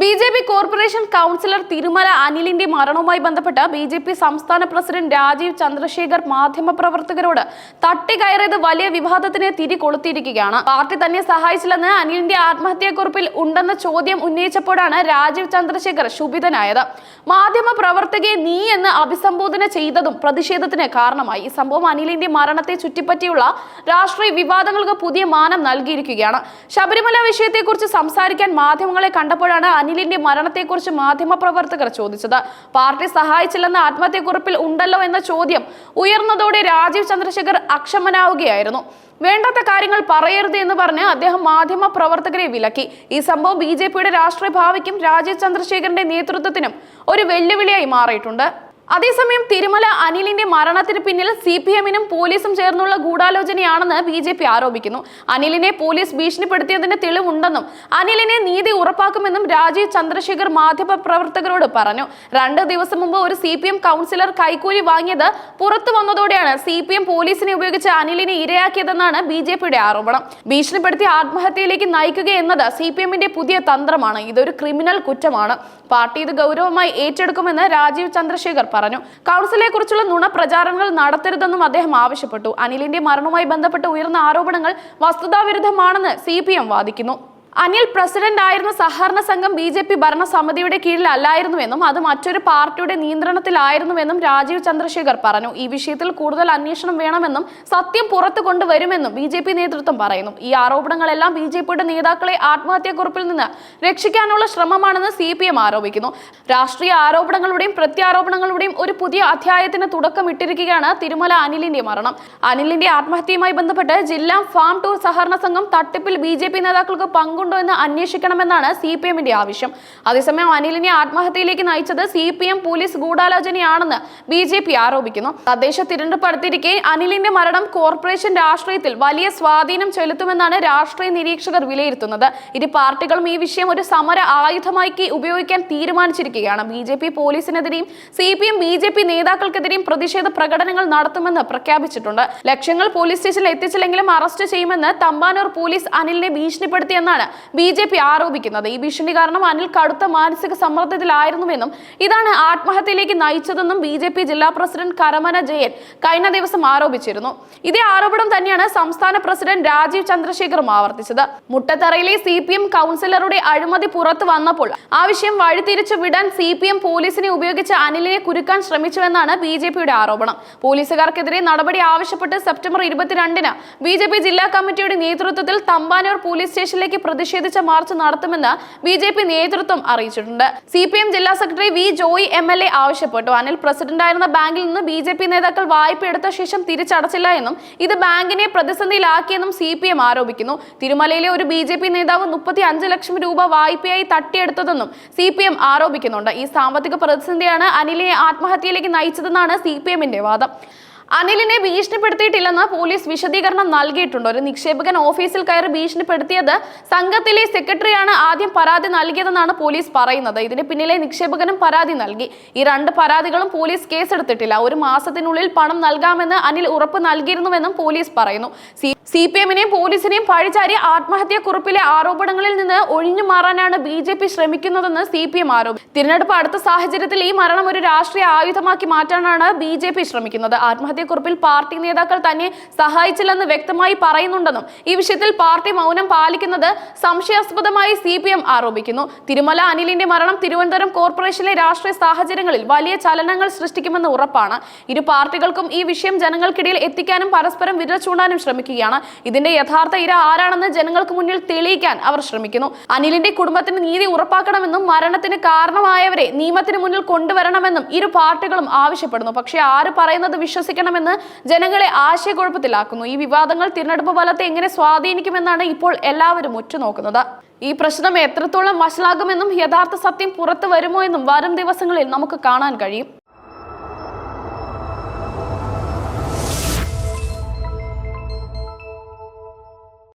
B J P corporation councillor Thirumala അനിലിന്റെ മരണവുമായി ബന്ധപ്പെട്ട് B J P സംസ്ഥാന പ്രസിഡന്റ് രാജീവ് ചന്ദ്രശേഖർ മാധ്യമപ്രവർത്തകരോട് തട്ടിക്കയറിയത് വലിയ വിവാദത്തിന് തിരി കൊളുത്തിയിരിക്കുകയാണ് പാർട്ടി തന്നെ സഹായിച്ചില്ലെന്ന് അനിലിന്റെ ആത്മഹത്യാക്കുറിപ്പിൽ ഉണ്ടെന്ന ചോദ്യം ഉന്നയിച്ചപ്പോഴാണ് രാജീവ് ചന്ദ്രശേഖർ ശുഭിതനായത്. മാധ്യമപ്രവർത്തകയെ നീ എന്ന് അഭിസംബോധന ചെയ്തതും പ്രതിഷേധത്തിന് കാരണമായി. ഈ സംഭവം അനിലിന്റെ മരണത്തെ ചുറ്റിപ്പറ്റിയുള്ള രാഷ്ട്രീയ വിവാദങ്ങൾക്ക് പുതിയ മാനം നൽകിയിരിക്കുകയാണ്. ശബരിമല വിഷയത്തെക്കുറിച്ച് സംസാരിക്കാൻ മാധ്യമങ്ങളെ കണ്ടപ്പോഴാണ് അനിലിന്റെ മരണത്തെക്കുറിച്ച് മാധ്യമപ്രവർത്തകർ ചോദിച്ചത്. പാർട്ടി സഹായിച്ചില്ലെന്ന ആത്മഹത്യക്കുറിപ്പിൽ ഉണ്ടല്ലോ എന്ന ചോദ്യം ഉയർന്നതോടെ രാജീവ് ചന്ദ്രശേഖർ അക്ഷമനാവുകയായിരുന്നു. വേണ്ടാത്ത കാര്യങ്ങൾ പറയരുത് എന്ന് പറഞ്ഞ് അദ്ദേഹം മാധ്യമ പ്രവർത്തകരെ വിലക്കി. ഈ സംഭവം ബി ജെ പിയുടെ രാഷ്ട്രീയ ഭാവിക്കും രാജീവ് ചന്ദ്രശേഖരന്റെ നേതൃത്വത്തിനും ഒരു വെല്ലുവിളിയായി മാറിയിട്ടുണ്ട്. അതേസമയം തിരുമല അനിലിന്റെ മരണത്തിന് പിന്നിൽ സി പി എമ്മിനും പോലീസും ചേർന്നുള്ള ഗൂഢാലോചനയാണെന്ന് ബി ജെ പി ആരോപിക്കുന്നു. അനിലിനെ പോലീസ് ഭീഷണിപ്പെടുത്തിയതിന് തെളിവുണ്ടെന്നും അനിലിനെ നീതി ഉറപ്പാക്കുമെന്നും രാജീവ് ചന്ദ്രശേഖർ മാധ്യമ പ്രവർത്തകരോട് പറഞ്ഞു. രണ്ട് ദിവസം മുമ്പ് ഒരു സി പി എം കൗൺസിലർ കൈക്കൂലി വാങ്ങിയത് പുറത്തു വന്നതോടെയാണ് സി പി എം പോലീസിനെ ഉപയോഗിച്ച് അനിലിനെ ഇരയാക്കിയതെന്നാണ് ബി ജെ പിയുടെ ആരോപണം. ഭീഷണിപ്പെടുത്തി ആത്മഹത്യയിലേക്ക് നയിക്കുക എന്നത് സി പി എമ്മിന്റെ പുതിയ തന്ത്രമാണ്. ഇതൊരു ക്രിമിനൽ കുറ്റമാണ്. പാർട്ടി ഇത് ഗൗരവമായി ഏറ്റെടുക്കുമെന്ന് രാജീവ് ചന്ദ്രശേഖർ പറഞ്ഞു. കൗൺസിലെ കുറിച്ചുള്ള നുണ പ്രചാരണങ്ങൾ നടത്തരുതെന്നും അദ്ദേഹം ആവശ്യപ്പെട്ടു. അനിലിന്റെ മരണവുമായി ബന്ധപ്പെട്ട് ഉയർന്ന ആരോപണങ്ങൾ വസ്തുതാവിരുദ്ധമാണെന്ന് സി വാദിക്കുന്നു. അനിൽ പ്രസിഡന്റ് ആയിരുന്ന സഹകരണ സംഘം ബി ജെ പി ഭരണസമിതിയുടെ കീഴിലല്ലായിരുന്നുവെന്നും അത് മറ്റൊരു പാർട്ടിയുടെ നിയന്ത്രണത്തിലായിരുന്നുവെന്നും രാജീവ് ചന്ദ്രശേഖർ പറഞ്ഞു. ഈ വിഷയത്തിൽ കൂടുതൽ അന്വേഷണം വേണമെന്നും സത്യം പുറത്തു കൊണ്ടുവരുമെന്നും ബി ജെ പി നേതൃത്വം പറയുന്നു. ഈ ആരോപണങ്ങളെല്ലാം ബി ജെ പിയുടെ നേതാക്കളെ ആത്മഹത്യാക്കുറിപ്പിൽ നിന്ന് രക്ഷിക്കാനുള്ള ശ്രമമാണെന്ന് സി പി എം ആരോപിക്കുന്നു. രാഷ്ട്രീയ ആരോപണങ്ങളുടെയും പ്രത്യാരോപണങ്ങളുടെയും ഒരു പുതിയ അധ്യായത്തിന് തുടക്കമിട്ടിരിക്കുകയാണ് തിരുമല അനിലിന്റെ മരണം. അനിലിന്റെ ആത്മഹത്യയുമായി ബന്ധപ്പെട്ട് ജില്ലാ ഫാം ടൂർ സഹകരണ സംഘം തട്ടിപ്പിൽ ബി ജെ പി നേതാക്കൾക്ക് പങ്കുണ്ടോ എന്ന് അന്വേഷിക്കണമെന്നാണ് സി പി എമ്മിന്റെ ആവശ്യം. അതേസമയം അനിലിനെ ആത്മഹത്യയിലേക്ക് നയിച്ചത് സി പി എം പോലീസ് ഗൂഢാലോചനയാണെന്ന് ബി ജെ പി ആരോപിക്കുന്നു. തദ്ദേശ തിരഞ്ഞെടുപ്പ് അടുത്തിരിക്കെ അനിലിന്റെ മരണം കോർപ്പറേഷൻ രാഷ്ട്രീയത്തിൽ വലിയ സ്വാധീനം ചെലുത്തുമെന്നാണ് രാഷ്ട്രീയ നിരീക്ഷകർ വിലയിരുത്തുന്നത്. ഇരു പാർട്ടികളും ഈ വിഷയം ഒരു സമര ആയുധമാക്കി ഉപയോഗിക്കാൻ തീരുമാനിച്ചിരിക്കുകയാണ്. B J P പോലീസിനെതിരെയും C P M B J P നേതാക്കൾക്കെതിരെയും പ്രതിഷേധ പ്രകടനങ്ങൾ നടത്തുമെന്ന് പ്രഖ്യാപിച്ചിട്ടുണ്ട്. ലക്ഷ്യങ്ങൾ പോലീസ് സ്റ്റേഷനിൽ എത്തിച്ചില്ലെങ്കിലും അറസ്റ്റ് ചെയ്യുമെന്ന് തമ്പാനൂർ പോലീസ് അനിലിനെ ഭീഷണിപ്പെടുത്തിയെന്നാണ് ബി ജെ പി ആരോപിക്കുന്നത്. ഈ ഭീഷണി കാരണം അനിൽ കടുത്ത മാനസിക സമ്മർദ്ദത്തിലായിരുന്നുവെന്നും ഇതാണ് ആത്മഹത്യയിലേക്ക് നയിച്ചതെന്നും ബി ജെ പി ജില്ലാ പ്രസിഡന്റ് കരമന ജയൻ കഴിഞ്ഞ ദിവസം ആരോപിച്ചിരുന്നു. ഇതേ ആരോപണം തന്നെയാണ് സംസ്ഥാന പ്രസിഡന്റ് രാജീവ് ചന്ദ്രശേഖറും ആവർത്തിച്ചത്. മുട്ടത്തറയിലെ സി പി എം കൗൺസിലറുടെ അഴിമതി പുറത്തു വന്നപ്പോൾ ആ വിഷയം വഴിതിരിച്ചു വിടാൻ സി പി എം പോലീസിനെ ഉപയോഗിച്ച് അനിലിനെ കുരുക്കാൻ ശ്രമിച്ചുവെന്നാണ് ബി ജെ പിയുടെ ആരോപണം. പോലീസുകാർക്കെതിരെ നടപടി ആവശ്യപ്പെട്ട് സെപ്റ്റംബർ ഇരുപത്തിരണ്ടിന് ബി ജെ പി ജില്ലാ കമ്മിറ്റിയുടെ നേതൃത്വത്തിൽ തമ്പാനൂർ പോലീസ് സ്റ്റേഷനിലേക്ക് പ്രതിഷേധിച്ച മാർച്ച് നടത്തുമെന്ന് ബി ജെ പി നേതൃത്വം അറിയിച്ചിട്ടുണ്ട്. സി പി എം ജില്ലാ secretary V Joy M L A ആവശ്യപ്പെട്ടു. അനിൽ പ്രസിഡന്റായിരുന്ന ബാങ്കിൽ നിന്ന് ബി ജെ പി നേതാക്കൾ വായ്പ എടുത്ത ശേഷം തിരിച്ചടച്ചില്ല എന്നും ഇത് ബാങ്കിനെ പ്രതിസന്ധിയിലാക്കിയെന്നും സി പി എം ആരോപിക്കുന്നു. തിരുമലയിലെ ഒരു ബി ജെ പി നേതാവ് മുപ്പത്തി അഞ്ച് ലക്ഷം രൂപ വായ്പയായി തട്ടിയെടുത്തതെന്നും സി പി എം ആരോപിക്കുന്നുണ്ട്. ഈ സാമ്പത്തിക പ്രതിസന്ധിയാണ് അനിലിനെ ആത്മഹത്യയിലേക്ക് നയിച്ചതെന്നാണ് സി പി എമ്മിന്റെ വാദം. അനിലിനെ ഭീഷണിപ്പെടുത്തിയിട്ടില്ലെന്ന് പോലീസ് വിശദീകരണം നൽകിയിട്ടുണ്ട്. ഒരു നിക്ഷേപകൻ ഓഫീസിൽ കയറി ഭീഷണിപ്പെടുത്തിയത് സംഘത്തിലെ സെക്രട്ടറിയാണ് ആദ്യം പരാതി നൽകിയതെന്നാണ് പോലീസ് പറയുന്നത്. ഇതിന് പിന്നിലെ നിക്ഷേപകനും പരാതി നൽകി. ഈ രണ്ട് പരാതികളും പോലീസ് കേസെടുത്തിട്ടില്ല. ഒരു മാസത്തിനുള്ളിൽ പണം നൽകാമെന്ന് അനിൽ ഉറപ്പ് നൽകിയിരുന്നുവെന്നും പോലീസ് പറയുന്നു. സി പി എമ്മിനെയും പോലീസിനെയും പഴിചാരി ആത്മഹത്യാക്കുറിപ്പിലെ ആരോപണങ്ങളിൽ നിന്ന് ഒഴിഞ്ഞു മാറാനാണ് ബി ജെ പി ശ്രമിക്കുന്നതെന്ന് സി പി എം ആരോപിച്ചു തിരഞ്ഞെടുപ്പ് അടുത്ത സാഹചര്യത്തിൽ ഈ മരണം ഒരു രാഷ്ട്രീയ ആയുധമാക്കി മാറ്റാനാണ് ബി ജെ പി ശ്രമിക്കുന്നത്. ആത്മഹത്യാക്കുറിപ്പിൽ പാർട്ടി നേതാക്കൾ തന്നെ സഹായിച്ചില്ലെന്ന് വ്യക്തമായി പറയുന്നുണ്ടെന്നും ഈ വിഷയത്തിൽ പാർട്ടി മൗനം പാലിക്കുന്നത് സംശയാസ്പദമായി സി പി എം ആരോപിക്കുന്നു. തിരുമല അനിലിന്റെ മരണം തിരുവനന്തപുരം കോർപ്പറേഷനിലെ രാഷ്ട്രീയ സാഹചര്യങ്ങളിൽ വലിയ ചലനങ്ങൾ സൃഷ്ടിക്കുമെന്ന് ഉറപ്പാണ്. ഇരു പാർട്ടികൾക്കും ഈ വിഷയം ജനങ്ങൾക്കിടയിൽ എത്തിക്കാനും പരസ്പരം വിരൽ ചൂണ്ടാനും ശ്രമിക്കുകയാണ്. ഇതിന്റെ യഥാർത്ഥ ഇര ആരാണെന്ന് ജനങ്ങൾക്ക് മുന്നിൽ തെളിയിക്കാൻ അവർ ശ്രമിക്കുന്നു. അനിലിന്റെ കുടുംബത്തിന് നീതി ഉറപ്പാക്കണമെന്നും മരണത്തിന് കാരണമായവരെ നിയമത്തിന് മുന്നിൽ കൊണ്ടുവരണമെന്നും ഇരു പാർട്ടികളും ആവശ്യപ്പെടുന്നു. പക്ഷേ ആര് പറയുന്നത് വിശ്വസിക്കണമെന്ന് ജനങ്ങളെ ആശയക്കുഴപ്പത്തിലാക്കുന്നു. ഈ വിവാദങ്ങൾ തിരഞ്ഞെടുപ്പ് ഫലത്തെ എങ്ങനെ സ്വാധീനിക്കുമെന്നാണ് ഇപ്പോൾ എല്ലാവരും ഉറ്റുനോക്കുന്നത്. ഈ പ്രശ്നം എത്രത്തോളം വഷളാകുമെന്നും യഥാർത്ഥ സത്യം പുറത്തു വരുമോ എന്നും വരും ദിവസങ്ങളിൽ നമുക്ക് കാണാൻ കഴിയും.